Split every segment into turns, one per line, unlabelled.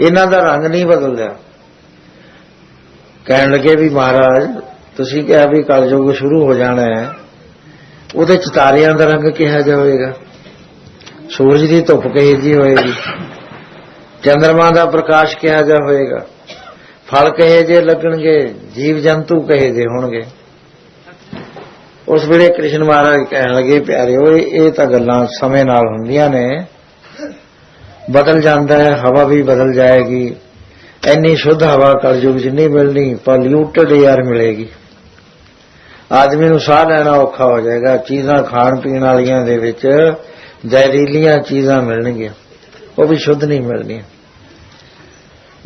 ਇਹਨਾਂ ਦਾ ਰੰਗ ਨਹੀਂ ਬਦਲਦਾ। ਕਹਿਣ ਲੱਗੇ ਵੀ ਮਹਾਰਾਜ, ਤੁਸੀਂ ਕਿਹਾ ਵੀ ਕਲਯੁਗ ਸ਼ੁਰੂ ਹੋ ਜਾਣਾ ਹੈ। ਉਹਦੇ ਚ ਤਾਰਿਆਂ ਦਾ ਰੰਗ ਕਿਹਾ ਜਾਵੇਗਾ। ਸੂਰਜ ਦੀ ਧੁੱਪ ਕਹੀ ਜੀ ਹੋਏਗੀ। ਚੰ드ਰਮਾ ਦਾ ਪ੍ਰਕਾਸ਼ ਕਿਹਾ ਜਾ ਹੋਏਗਾ ਫਲ ਕਹੇ ਜੇ ਲੱਗਣਗੇ, ਜੀਵ ਜੰਤੂ ਕਹੇ ਜੇ ਹੋਣਗੇ। ਉਸ ਵੇਲੇ ਕ੍ਰਿਸ਼ਨ ਮਹਾਰਾਜ ਕਹਿਣ ਲੱਗੇ, ਪਿਆਰਿਓ ਇਹ ਇਹ ਤਾਂ ਗੱਲਾਂ ਸਮੇਂ ਨਾਲ ਹੁੰਦੀਆਂ ਨੇ। ਬਦਲ ਜਾਂਦਾ ਹੈ, ਹਵਾ ਵੀ ਬਦਲ ਜਾਏਗੀ। ਇੰਨੀ ਸ਼ੁੱਧ ਹਵਾ ਕਲਯੁਗ 'ਚ ਨਹੀਂ ਮਿਲਣੀ ਪੋਲਿਊਟਡ 에ਅਰ ਮਿਲੇਗੀ। ਆਦਮੀ ਨੂੰ ਸਾਹ ਲੈਣਾ ਔਖਾ ਹੋ ਜਾਏਗਾ। ਚੀਜ਼ਾਂ ਖਾਣ ਪੀਣ ਵਾਲੀਆਂ ਦੇ ਵਿੱਚ ਜ਼ਹਿਰੀਲੀਆਂ ਚੀਜ਼ਾਂ ਮਿਲਣਗੀਆਂ। ਉਹ ਵੀ ਸ਼ੁੱਧ ਨਹੀਂ ਮਿਲਣੀਆਂ।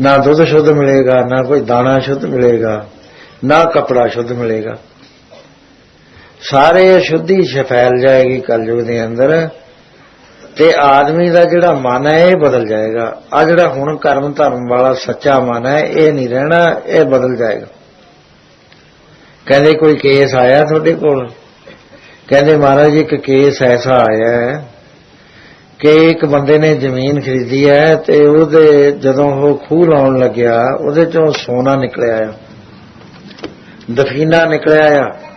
ਨਾ ਦੁੱਧ ਸ਼ੁੱਧ ਮਿਲੇਗਾ, ਨਾ ਕੋਈ ਦਾਣਾ ਸ਼ੁੱਧ ਮਿਲੇਗਾ, ਨਾ ਕਪੜਾ ਸ਼ੁੱਧ ਮਿਲੇਗਾ। ਸਾਰੇ ਅਸ਼ੁੱਧੀ ਛ ਫੈਲ ਜਾਏਗੀ ਕਲਯੁਗ ਦੇ ਅੰਦਰ। ਤੇ ਆਦਮੀ ਦਾ ਜਿਹੜਾ ਮਨ ਹੈ, ਇਹ ਬਦਲ ਜਾਏਗਾ। ਆ ਜਿਹੜਾ ਹੁਣ ਕਰਮ ਧਰਮ ਵਾਲਾ ਸੱਚਾ ਮਨ ਹੈ, ਇਹ ਨਹੀਂ ਰਹਿਣਾ, ਇਹ ਬਦਲ ਜਾਏਗਾ। ਕਹਿੰਦੇ ਕੋਈ ਕੇਸ ਆਇਆ ਤੁਹਾਡੇ ਕੋਲ? ਕਹਿੰਦੇ ਮਹਾਰਾਜ ਇੱਕ ਕੇਸ ਐਸਾ ਆਇਆ ਹੈ ਕਿ ਇੱਕ ਬੰਦੇ ਨੇ ਜ਼ਮੀਨ ਖਰੀਦੀ ਹੈ ਤੇ ਉਹਦੇ ਜਦੋਂ ਉਹ ਖੂਹ ਲਾਉਣ ਲੱਗਿਆ, ਉਹਦੇ ਚੋਂ ਸੋਨਾ ਨਿਕਲਿਆ ਆ। ਦਫੀਨਾ ਨਿਕਲਿਆ ਆ।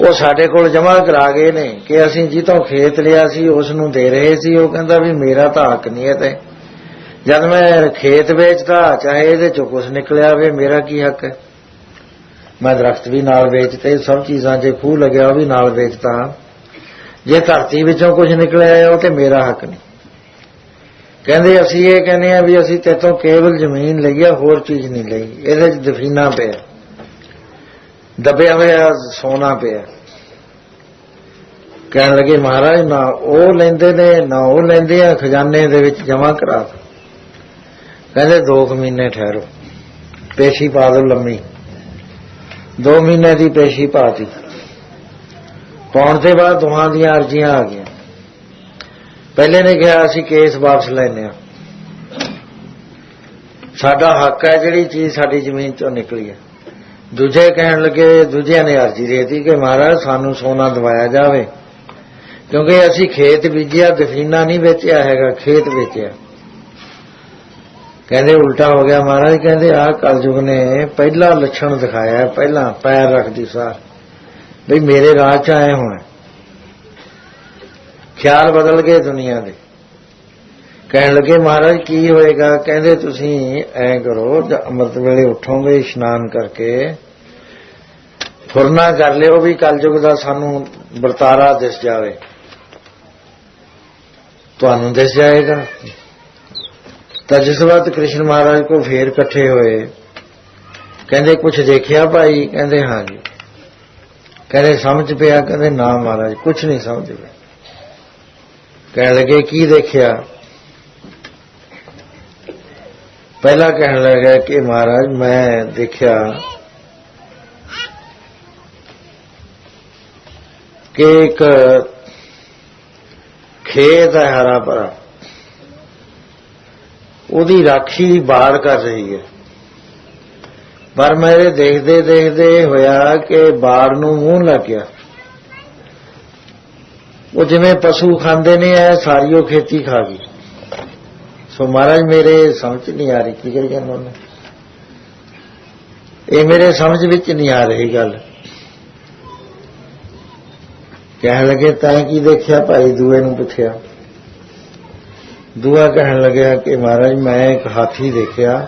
ਉਹ ਸਾਡੇ ਕੋਲ ਜਮ੍ਹਾਂ ਕਰਾ ਗਏ ਨੇ ਕਿ ਅਸੀਂ ਜਿੱਤੋਂ ਖੇਤ ਲਿਆ ਸੀ, ਉਸ ਨੂੰ ਦੇ ਰਹੇ ਸੀ। ਉਹ ਕਹਿੰਦਾ ਵੀ ਮੇਰਾ ਤਾਂ ਹੱਕ ਨਹੀਂ ਹੈ ਤੇ। ਜਦ ਮੈਂ ਖੇਤ ਵੇਚਦਾ, ਚਾਹੇ ਇਹਦੇ ਚੋਂ ਕੁਝ ਨਿਕਲਿਆ ਵੇ ਮੇਰਾ ਕੀ ਹੱਕ ਹੈ? ਮੈਂ ਦਰਖਤ ਵੀ ਨਾਲ ਵੇਚਤੇ, ਸਭ ਚੀਜ਼ਾਂ ਜੇ ਖੂਹ ਲੱਗਿਆ, ਉਹ ਵੀ ਨਾਲ ਵੇਚਤਾ। ਜੇ ਧਰਤੀ ਵਿੱਚੋਂ ਕੁਝ ਨਿਕਲਿਆ ਉਹ ਤੇ ਮੇਰਾ ਹੱਕ ਨਹੀਂ। ਕਹਿੰਦੇ ਅਸੀਂ ਇਹ ਕਹਿੰਦੇ ਆ ਵੀ ਅਸੀਂ ਤੇਤੋਂ ਕੇਵਲ ਜ਼ਮੀਨ ਲਈ ਆ, ਹੋਰ ਚੀਜ਼ ਨਹੀਂ ਲਈ। ਇਹਦੇ 'ਚ ਦਫੀਨਾ ਪਿਆ। ਦਬਿਆ ਹੋਇਆ ਸੋਨਾ ਪਿਆ। ਕਹਿਣ ਲੱਗੇ, ਮਹਾਰਾਜ, ਨਾ ਉਹ ਲੈਂਦੇ ਨੇ, ਨਾ ਉਹ ਲੈਂਦੇ ਆ, ਖਜ਼ਾਨੇ ਦੇ ਵਿੱਚ ਜਮਾ ਕਰਾ ਦਿਓ ਕਹਿੰਦੇ 2 ਮਹੀਨੇ ਠਹਿਰੋ। ਪੇਸ਼ੀ ਪਾ ਦੋ ਲੰਮੀ। 2 ਮਹੀਨੇ ਦੀ ਪੇਸ਼ੀ ਪਾਤੀ ਪਾਉਣ ਦੇ ਬਾਅਦ ਦੋਹਾਂ ਦੀਆਂ ਅਰਜ਼ੀਆਂ ਆ ਗਈਆਂ। ਪਹਿਲੇ ਨੇ ਕਿਹਾ, ਅਸੀਂ ਕੇਸ ਵਾਪਸ ਲੈਨੇ ਆ ਸਾਡਾ ਹੱਕ ਹੈ ਜਿਹੜੀ ਚੀਜ਼ ਸਾਡੀ ਜ਼ਮੀਨ ਚੋਂ ਨਿਕਲੀ ਹੈ। ਦੂਜੇ ਕਹਿਣ ਲੱਗੇ ਦੂਜਿਆਂ ਨੇ ਅਰਜ਼ੀ ਦੇਤੀ ਕਿ ਮਹਾਰਾਜ ਸਾਨੂੰ ਸੋਨਾ ਦਵਾਇਆ ਜਾਵੇ। ਕਿਉਂਕਿ ਅਸੀਂ ਖੇਤ ਬੀਜਿਆ ਦਫੀਨਾ ਨਹੀਂ ਵੇਚਿਆ ਹੈਗਾ ਖੇਤ ਵੇਚਿਆ। ਕਹਿੰਦੇ ਉਲਟਾ ਹੋ ਗਿਆ ਮਹਾਰਾਜ ਕਹਿੰਦੇ ਆਹ ਕਲਯੁਗ ਨੇ ਪਹਿਲਾ ਲੱਛਣ ਦਿਖਾਇਆ ਹੈ, ਪਹਿਲਾਂ ਪੈਰ ਰੱਖਦੀ ਸਾਰ। ਬਈ ਮੇਰੇ ਰਾਜ ਚ ਆਏ ਹੋਣ। ਖਿਆਲ ਬਦਲ ਗਏ ਦੁਨੀਆ ਦੇ। ਕਹਿਣ ਲੱਗੇ, ਮਹਾਰਾਜ, ਕੀ ਹੋਏਗਾ? ਕਹਿੰਦੇ, ਤੁਸੀਂ ਐ ਕਰੋ ਜਦ ਅੰਮ੍ਰਿਤ ਵੇਲੇ ਉਠੋਗੇ, ਇਸ਼ਨਾਨ ਕਰਕੇ ਫੁਰਨਾ ਕਰ ਲਿਓ ਵੀ ਕਲਯੁਗ ਦਾ ਸਾਨੂੰ ਵਰਤਾਰਾ ਦਿਸ ਜਾਵੇ। ਤੁਹਾਨੂੰ ਦਿਸ ਜਾਏਗਾ। ਤਾਂ ਜਿਸ ਵਕਤ ਕ੍ਰਿਸ਼ਨ ਮਹਾਰਾਜ ਕੋ ਫੇਰ ਇਕੱਠੇ ਹੋਏ, ਕਹਿੰਦੇ ਕੁਝ ਦੇਖਿਆ ਭਾਈ? ਕਹਿੰਦੇ, ਹਾਂ ਜੀ। ਕਹਿੰਦੇ, ਸਮਝ ਪਿਆ? ਕਹਿੰਦੇ, ਨਾ ਮਹਾਰਾਜ ਕੁਝ ਨਹੀਂ ਸਮਝ ਪਿਆ। ਕਹਿਣ ਲੱਗੇ, ਕੀ ਦੇਖਿਆ? ਪਹਿਲਾ ਕਹਿਣ ਲੱਗਾ ਕਿ ਮਹਾਰਾਜ, ਮੈਂ ਦੇਖਿਆ ਕਿ ਇੱਕ ਖੇਤ ਹੈ ਹਰਾ ਭਰਾ। ਉਹਦੀ ਰਾਖੀ ਬਾੜ ਕਰ ਰਹੀ ਹੈ। ਪਰ ਮੇਰੇ ਦੇਖਦੇ ਦੇਖਦੇ ਹੋਇਆ ਕਿ ਬਾੜ ਨੂੰ ਮੂੰਹ ਲੱਗ ਗਿਆ। ਉਹ ਜਿਵੇਂ ਪਸ਼ੂ ਖਾਂਦੇ ਨੇ ਐ ਸਾਰੀ ਉਹ ਖੇਤੀ ਖਾ ਗਈ। ਸੋ ਮਹਾਰਾਜ, ਮੇਰੇ ਸਮਝ ਨਹੀਂ ਆ ਰਹੀ, ਕੀ ਕਰੀ ਜਾਂਦਾ ਉਹਨੇ? ਇਹ ਮੇਰੇ ਸਮਝ ਵਿੱਚ ਨਹੀਂ ਆ ਰਹੀ ਗੱਲ। ਕਹਿਣ ਲੱਗੇ, ਤਾਂ ਕੀ ਦੇਖਿਆ ਭਾਈ ਦੂਏ ਨੂੰ ਪੁੱਛਿਆ? ਦੂਆ ਕਹਿਣ ਲੱਗਿਆ ਕਿ, ਮਹਾਰਾਜ, ਮੈਂ ਇੱਕ ਹਾਥੀ ਦੇਖਿਆ।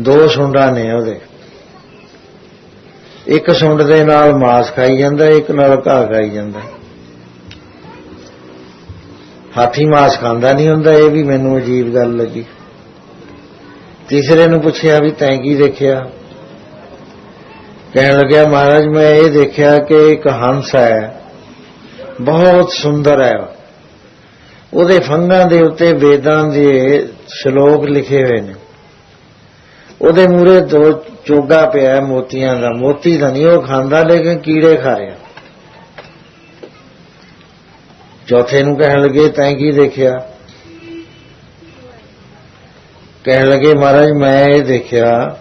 ਦੋ ਸੁੰਡਾਂ ਨੇ ਉਹਦੇ। ਇੱਕ ਸੁੰਡ ਦੇ ਨਾਲ ਮਾਸ ਖਾਈ ਜਾਂਦਾ, ਇੱਕ ਨਾਲ ਘਾਹ ਖਾਈ ਜਾਂਦਾ। ਹਾਥੀ ਮਾਸ ਖਾਂਦਾ ਨਹੀਂ ਹੁੰਦਾ, ਇਹ ਵੀ ਮੈਨੂੰ ਅਜੀਬ ਗੱਲ ਲੱਗੀ। ਤੀਸਰੇ ਨੂੰ ਪੁੱਛਿਆ ਵੀ ਤੈਂ ਕੀ ਦੇਖਿਆ? ਕਹਿਣ ਲੱਗਿਆ, ਮਹਾਰਾਜ, ਮੈਂ ਇਹ ਦੇਖਿਆ ਕਿ ਇੱਕ ਹੰਸ ਹੈ, ਬਹੁਤ ਸੁੰਦਰ ਹੈ। ਉਹਦੇ ਫੰਗਾਂ ਦੇ ਉੱਤੇ ਵੇਦਾਂ ਦੇ ਸ਼ਲੋਕ ਲਿਖੇ ਹੋਏ ਨੇ। ਉਹਦੇ ਮੂਰੇ ਦੋ ਚੋਗਾ ਪਿਆ ਮੋਤੀਆਂ ਦਾ। ਮੋਤੀ ਦਾ ਨਹੀਂ, ਉਹ ਖਾਂਦਾ ਲੇਕਿਨ ਕੀੜੇ ਖਾ ਰਿਹਾ। ਚੌਥੇ ਨੂੰ ਕਹਿਣ ਲੱਗੇ, ਤੈਂ ਕੀ ਦੇਖਿਆ? ਕਹਿਣ ਲੱਗੇ, ਮਹਾਰਾਜ, ਮੈਂ ਇਹ ਦੇਖਿਆ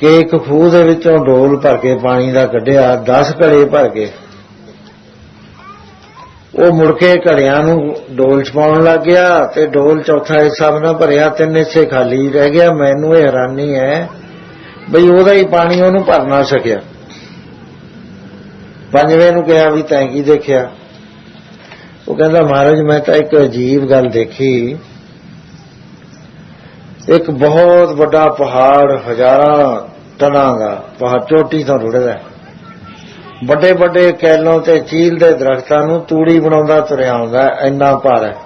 ਕਿ ਇੱਕ ਖੂਹ ਦੇ ਵਿੱਚੋਂ ਡੋਲ ਭਰ ਕੇ ਪਾਣੀ ਦਾ ਕੱਢਿਆ 10 ਘੜੇ ਭਰ ਕੇ। ਉਹ ਮੁੜ ਕੇ ਘੜਿਆਂ ਨੂੰ ਡੋਲ ਚ ਪਾਉਣ ਲੱਗ ਗਿਆ ਤੇ ਡੋਲ ਚੌਥਾ ਹਿੱਸਾ ਵੀ ਨਾ ਭਰਿਆ, ਤਿੰਨ ਹਿੱਸੇ ਖਾਲੀ ਰਹਿ ਗਿਆ। ਮੈਨੂੰ ਇਹ ਹੈਰਾਨੀ ਹੈ ਬਈ ਉਹਦਾ ਹੀ ਪਾਣੀ ਉਹਨੂੰ ਭਰ ਨਾ ਸਕਿਆ। ਪੰਜਵੇਂ ਨੂੰ ਕਿਹਾ ਵੀ ਤੈਂ ਕੀ ਦੇਖਿਆ? ਉਹ ਕਹਿੰਦਾ, ਮਹਾਰਾਜ, ਮੈਂ ਤਾਂ ਇੱਕ ਅਜੀਬ ਗੱਲ ਦੇਖੀ। ਇੱਕ ਬਹੁਤ ਵੱਡਾ ਪਹਾੜ ਹਜ਼ਾਰਾਂ ਟਨਾਂ ਦਾ, ਪਹਾੜ ਚੋਟੀ ਤੋਂ ਰੁੜਦਾ ਵੱਡੇ ਵੱਡੇ ਕੈਲੋਂ ਤੇ ਚੀਲ ਦੇ ਦਰਖਤਾਂ ਨੂੰ ਤੂੜੀ ਬਣਾਉਂਦਾ, ਤੁਰਿਆ ਆਉਂਦਾ ਇੰਨਾ ਭਾਰ ਹੈ।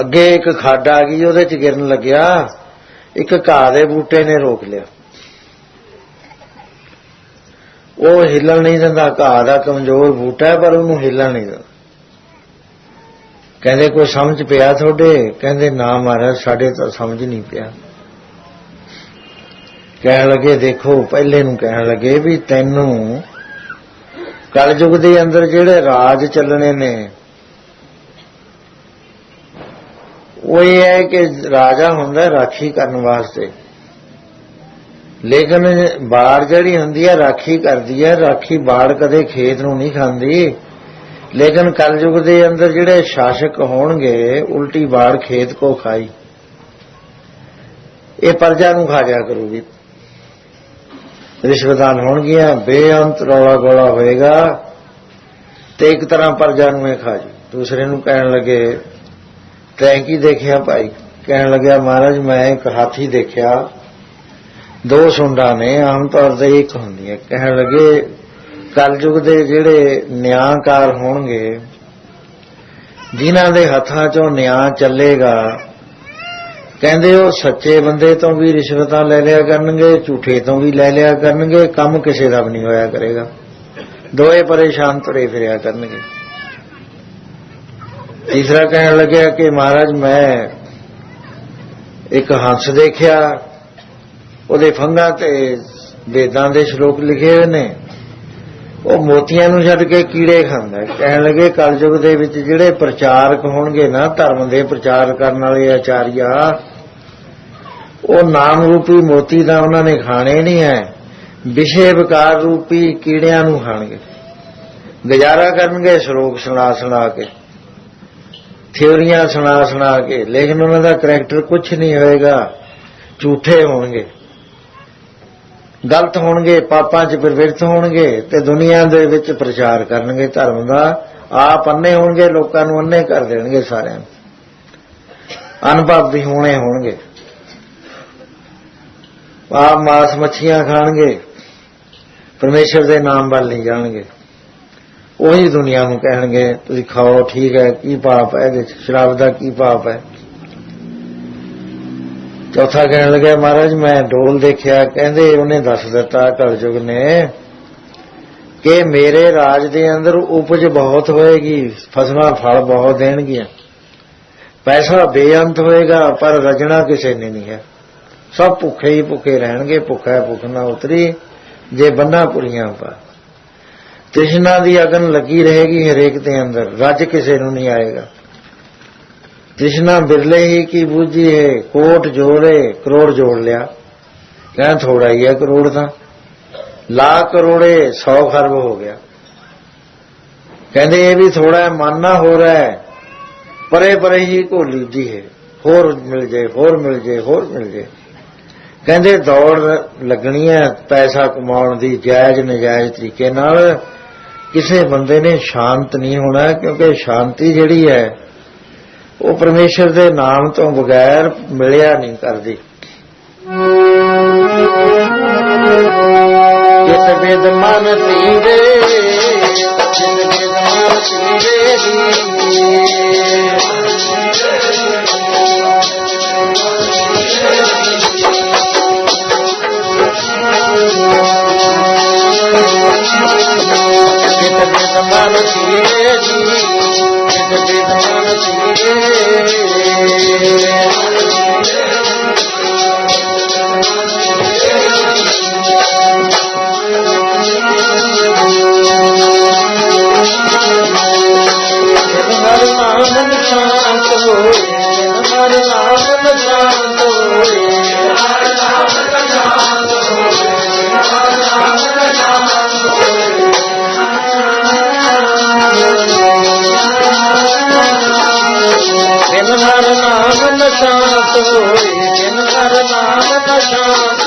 ਅੱਗੇ ਇੱਕ ਖੱਡ ਆ ਗਈ, ਉਹਦੇ ਚ ਗਿਰਨ ਲੱਗਿਆ। ਇੱਕ ਘਾਹ ਦੇ ਬੂਟੇ ਨੇ ਰੋਕ ਲਿਆ। ਉਹ ਹਿੱਲਣ ਨਹੀਂ ਦਿੰਦਾ, ਘਾਹ ਦਾ ਕਮਜ਼ੋਰ ਬੂਟਾ ਹੈ, ਪਰ ਉਹਨੂੰ ਹਿੱਲਣ ਨਹੀਂ ਦਿੰਦਾ। ਕਹਿੰਦੇ, ਕੋਈ ਸਮਝ ਪਿਆ ਤੁਹਾਡੇ? ਕਹਿੰਦੇ, ਨਾ ਮਹਾਰਾਜ, ਸਾਡੇ ਤਾਂ ਸਮਝ ਨਹੀਂ ਪਿਆ। ਕਹਿਣ ਲੱਗੇ, ਦੇਖੋ, ਪਹਿਲੇ ਨੂੰ ਕਹਿਣ ਲੱਗੇ ਵੀ ਤੈਨੂੰ ਕਲਯੁਗ ਦੇ ਅੰਦਰ ਜਿਹੜੇ ਰਾਜ ਚੱਲਣੇ ਨੇ, ਉਹ ਇਹ ਹੈ ਕਿ ਰਾਜਾ ਹੁੰਦਾ ਰਾਖੀ ਕਰਨ ਵਾਸਤੇ। ਲੇਕਿਨ ਬਾੜ ਜਿਹੜੀ ਹੁੰਦੀ ਹੈ ਰਾਖੀ ਕਰਦੀ ਹੈ ਰਾਖੀ ਬਾੜ ਕਦੇ ਖੇਤ ਨੂੰ ਨਹੀਂ ਖਾਂਦੀ। ਲੇਕਿਨ ਕਲਯੁਗ ਦੇ ਅੰਦਰ ਜਿਹੜੇ ਸ਼ਾਸਕ ਹੋਣਗੇ, ਉਲਟੀ ਬਾੜ ਖੇਤ ਕੋ ਖਾਈ। ਇਹ ਪਰਜਾ ਨੂੰ ਖਾ ਜਾ ਕਰੂਗੀ। ਰਿਸ਼ਵਤਾਨ ਹੋਣਗੀਆਂ, ਬੇਅੰਤ ਰੌਲਾ ਗੋਲਾ ਹੋਏਗਾ ਤੇ ਇੱਕ ਤਰ੍ਹਾਂ ਪਰਜਾ ਨੂੰ ਇਹ ਖਾ ਜੂ ਦੂਸਰੇ ਨੂੰ ਕਹਿਣ ਲੱਗੇ, ਤੈਂ ਦੇਖਿਆ ਭਾਈ? ਕਹਿਣ ਲੱਗਿਆ, ਮਹਾਰਾਜ, ਮੈਂ ਇੱਕ ਹਾਥੀ ਦੇਖਿਆ। ਦੋ ਸੁੰਡਾਂ ਨੇ, ਆਮ ਤੌਰ ਤੇ ਇੱਕ ਹੁੰਦੀਆਂ ਕਹਿਣ ਲੱਗੇ, ਕਲਯੁਗ ਦੇ ਜਿਹੜੇ ਨਿਆਂਕਾਰ ਹੋਣਗੇ, ਜਿਨ੍ਹਾਂ ਦੇ ਹੱਥਾਂ 'ਚੋਂ ਨਿਆਂ ਚੱਲੇਗਾ, ਕਹਿੰਦੇ ਉਹ ਸੱਚੇ ਬੰਦੇ ਤੋਂ ਵੀ ਰਿਸ਼ਵਤਾਂ ਲੈ ਲਿਆ ਕਰਨਗੇ, ਝੂਠੇ ਤੋਂ ਵੀ ਲੈ ਲਿਆ ਕਰਨਗੇ, ਕੰਮ ਕਿਸੇ ਦਾ ਵੀ ਨਹੀਂ ਹੋਇਆ ਕਰੇਗਾ। ਦੋਏ ਪਰੇਸ਼ਾਨ ਤੁਰੇ ਫਿਰਿਆ ਕਰਨਗੇ। ਤੀਸਰਾ ਕਹਿਣ ਲੱਗਿਆ ਕਿ ਮਹਾਰਾਜ, ਮੈਂ ਇੱਕ ਹੰਸ ਦੇਖਿਆ ਉਹਦੇ ਫੰਗਾਂ ਤੇ ਵੇਦਾਂ ਦੇ ਸ਼ਲੋਕ ਲਿਖੇ ਹੋਏ ਨੇ। ਉਹ ਮੋਤੀਆਂ ਨੂੰ ਛੱਡ ਕੇ ਕੀੜੇ ਖਾਂਦਾ ਕਹਿਣ ਲੱਗੇ, ਕਲਯੁਗ ਦੇ ਵਿੱਚ ਜਿਹੜੇ ਪ੍ਰਚਾਰਕ ਹੋਣਗੇ ਨਾ, ਧਰਮ ਦੇ ਪ੍ਰਚਾਰ ਕਰਨ ਵਾਲੇ ਆਚਾਰੀਆ, ਉਹ ਨਾਮ ਰੂਪੀ ਮੋਤੀ ਦਾ ਉਹਨਾਂ ਨੇ ਖਾਣੇ ਨਹੀਂ ਹੈ। ਵਿਸ਼ੇ ਵਿਕਾਰ ਰੂਪੀ ਕੀੜਿਆਂ ਨੂੰ ਖਾਣਗੇ। ਗੁਜ਼ਾਰਾ ਕਰਨਗੇ ਸ਼ਲੋਕ ਸੁਣਾ ਸੁਣਾ ਕੇ। ਥਿਉਰੀਆਂ ਸੁਣਾ ਸੁਣਾ ਕੇ। ਲੇਕਿਨ ਉਹਨਾਂ ਦਾ ਕਰੈਕਟਰ ਕੁਝ ਨਹੀਂ ਹੋਏਗਾ। ਝੂਠੇ ਹੋਣਗੇ। ਗਲਤ ਹੋਣਗੇ, ਪਾਪਾਂ 'ਚ ਪ੍ਰਵਿਰਤ ਹੋਣਗੇ ਤੇ ਦੁਨੀਆ ਦੇ ਵਿੱਚ ਪ੍ਰਚਾਰ ਕਰਨਗੇ ਧਰਮ ਦਾ। ਆਪ ਅੰਨੇ ਹੋਣਗੇ, ਲੋਕਾਂ ਨੂੰ ਅੰਨੇ ਕਰ ਦੇਣਗੇ ਸਾਰਿਆਂ ਨੂੰ। ਅਨੁਭਵ ਵੀ ਹੋਣੇ ਹੋਣਗੇ। ਆਪ ਮਾਸ ਮੱਛੀਆਂ ਖਾਣਗੇ, ਪਰਮੇਸ਼ਰ ਦੇ ਨਾਮ ਵੱਲ ਨਹੀਂ ਜਾਣਗੇ। ਉਹੀ ਦੁਨੀਆ ਨੂੰ ਕਹਿਣਗੇ, ਤੁਸੀਂ ਖਾਓ, ਠੀਕ ਹੈ, ਕੀ ਪਾਪ ਹੈ ਇਹਦੇ 'ਚ? ਸ਼ਰਾਬ ਦਾ ਕੀ ਪਾਪ ਹੈ? ਚੌਥਾ ਕਹਿਣ ਲੱਗਾ ਮਹਾਰਾਜ, ਮੈਂ ਡੋਲ ਦੇਖਿਆ। ਕਹਿੰਦੇ, ਉਹਨੇ ਦੱਸ ਦਿੱਤਾ ਕਲਯੁਗ ਨੇ ਕਿ ਮੇਰੇ ਰਾਜ ਦੇ ਅੰਦਰ ਉਪਜ ਬਹੁਤ ਹੋਏਗੀ, ਫਸਲਾਂ ਫਲ ਬਹੁਤ ਦੇਣਗੀਆਂ। ਪੈਸਾ ਬੇਅੰਤ ਹੋਏਗਾ, ਪਰ ਰਜਣਾ ਕਿਸੇ ਨੇ ਨਹੀਂ ਹੈ। ਸਭ ਭੁੱਖੇ ਹੀ ਭੁੱਖੇ ਰਹਿਣਗੇ, ਭੁੱਖਾ ਭੁੱਖ ਨਾ ਉਤਰੀ, ਜੇ ਬੰਨਾ ਪੁਰੀਆਂ ਪਾ ਤ੍ਰਿਸ਼ਨਾ ਦੀ ਅਗਨ ਲੱਗੀ ਰਹੇਗੀ ਹਰੇਕ ਦੇ ਅੰਦਰ, ਰੱਜ ਕਿਸੇ ਨੂੰ ਨਹੀਂ ਆਏਗਾ। ਤ੍ਰਿਸ਼ਨਾ ਬਿਰਲੇ ਹੀ ਕੀ ਬੂਝੀ ਹੈ? ਕੋਟ ਜੋੜੇ, ਕਰੋੜ ਜੋੜ ਲਿਆ। ਕਹਿੰਦਾ ਥੋੜਾ ਹੀ ਹੈ ਕਰੋੜ ਤਾਂ। ਲਾ ਕਰੋੜੇ 100 ਖਰਬ ਹੋ ਗਿਆ। ਕਹਿੰਦੇ ਇਹ ਵੀ ਥੋੜਾ ਮਨ ਹੋ ਰਿਹਾ ਹੈ। ਪਰੇ ਪਰੇ ਹੀ ਘੋਲੀ ਦੀ ਹੈ। ਹੋਰ ਮਿਲ ਜੇ, ਹੋਰ ਮਿਲ ਜੇ, ਹੋਰ ਮਿਲ ਜੇ। ਕਹਿੰਦੇ ਦੌੜ ਲੱਗਣੀ ਹੈ ਪੈਸਾ ਕਮਾਉਣ ਦੀ ਜਾਇਜ਼ ਨਜਾਇਜ਼ ਤਰੀਕੇ ਨਾਲ। ਕਿਸੇ ਬੰਦੇ ਨੇ ਸ਼ਾਂਤ ਨਹੀਂ ਹੋਣਾ, ਕਿਉਂਕਿ ਸ਼ਾਂਤੀ ਜਿਹੜੀ ਹੈ ਉਹ ਪਰਮੇਸ਼ਰ ਦੇ ਨਾਮ ਤੋਂ ਬਗੈਰ ਮਿਲਿਆ ਨਹੀਂ ਕਰਦੀ। ਜਿਸ ਬਿਦ ਮਨ ਤੀਰੇ ਜਿਨ ਬਿਦ ਮਨ ਤੀਰੇ শান্ত যেন তার নাম প্রশান্ত